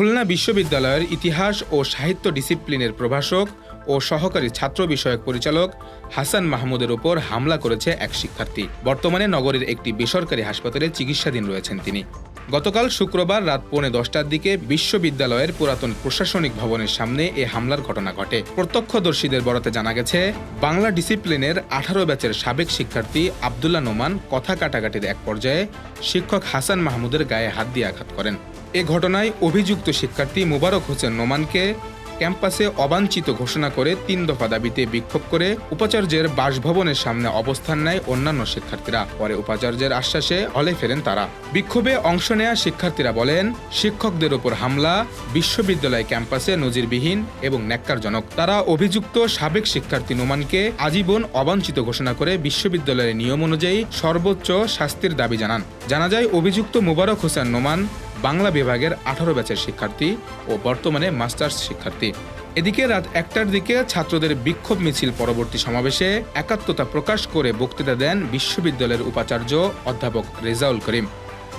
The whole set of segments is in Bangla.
খুলনা বিশ্ববিদ্যালয়ের ইতিহাস ও সাহিত্য ডিসিপ্লিনের প্রভাষক ও সহকারী ছাত্র বিষয়ক পরিচালক হাসান মাহমুদের ওপর হামলা করেছে এক শিক্ষার্থী। বর্তমানে নগরের একটি বেসরকারি হাসপাতালে চিকিৎসাধীন রয়েছেন তিনি। গতকাল শুক্রবার রাত পৌনে দশটার দিকে বিশ্ববিদ্যালয়ের পুরাতন প্রশাসনিক ভবনের সামনে এ হামলার ঘটনা ঘটে। প্রত্যক্ষদর্শীদের বরাতে জানা গেছে, বাংলা ডিসিপ্লিনের আঠারো ব্যাচের সাবেক শিক্ষার্থী আবদুল্লাহ নোমান কথা কাটাকাটির এক পর্যায়ে শিক্ষক হাসান মাহমুদের গায়ে হাত দিয়ে আঘাত করেন। এ ঘটনায় অভিযুক্ত শিক্ষার্থী মুবারক হোসেন নোমানকে ক্যাম্পাসে অবাঞ্ছিত ঘোষণা করে তিন দফা দাবিতে বিক্ষোভ করে উপাচার্যের বাসভবনের সামনে অবস্থান নেয় অন্যান্য শিক্ষার্থীরা। পরে উপাচার্যের আশ্বাসে হলে ফেরেন তারা। বিক্ষোভে অংশ নেয়া শিক্ষার্থীরা বলেন, শিক্ষকদের ওপর হামলা, বিশ্ববিদ্যালয় ক্যাম্পাসে নজিরবিহীন এবং ন্যাক্কারজনক। তারা অভিযুক্ত সাবেক শিক্ষার্থী নোমানকে আজীবন অবাঞ্ছিত ঘোষণা করে বিশ্ববিদ্যালয়ের নিয়ম অনুযায়ী সর্বোচ্চ শাস্তির দাবি জানান। জানা যায়, অভিযুক্ত মুবারক হোসেন নোমান বাংলা বিভাগের আঠারো ব্যাচের শিক্ষার্থী ও বর্তমানে মাস্টার্স শিক্ষার্থী। এদিকে রাত একটার দিকে ছাত্রদের বিক্ষোভ মিছিল পরবর্তী সমাবেশে একাত্মতা প্রকাশ করে বক্তৃতা দেন বিশ্ববিদ্যালয়ের উপাচার্য অধ্যাপক রেজাউল করিম।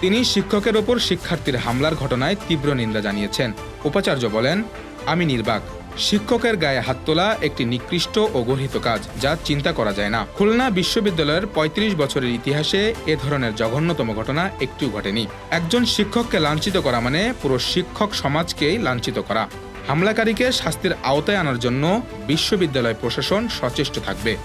তিনি শিক্ষকের ওপর শিক্ষার্থীর হামলার ঘটনায় তীব্র নিন্দা জানিয়েছেন। উপাচার্য বলেন, আমি নির্বাক। শিক্ষকের গায়ে হাত তোলা একটি নিকৃষ্ট ও গর্হিত কাজ যা চিন্তা করা যায় না। খুলনা বিশ্ববিদ্যালয়ের ৩৫ বছরের ইতিহাসে এ ধরনের জঘন্যতম ঘটনা একটিও ঘটেনি। একজন শিক্ষককে লাঞ্ছিত করা মানে পুরো শিক্ষক সমাজকেই লাঞ্ছিত করা। হামলাকারীকে শাস্তির আওতায় আনার জন্য বিশ্ববিদ্যালয় প্রশাসন সচেষ্ট থাকবে।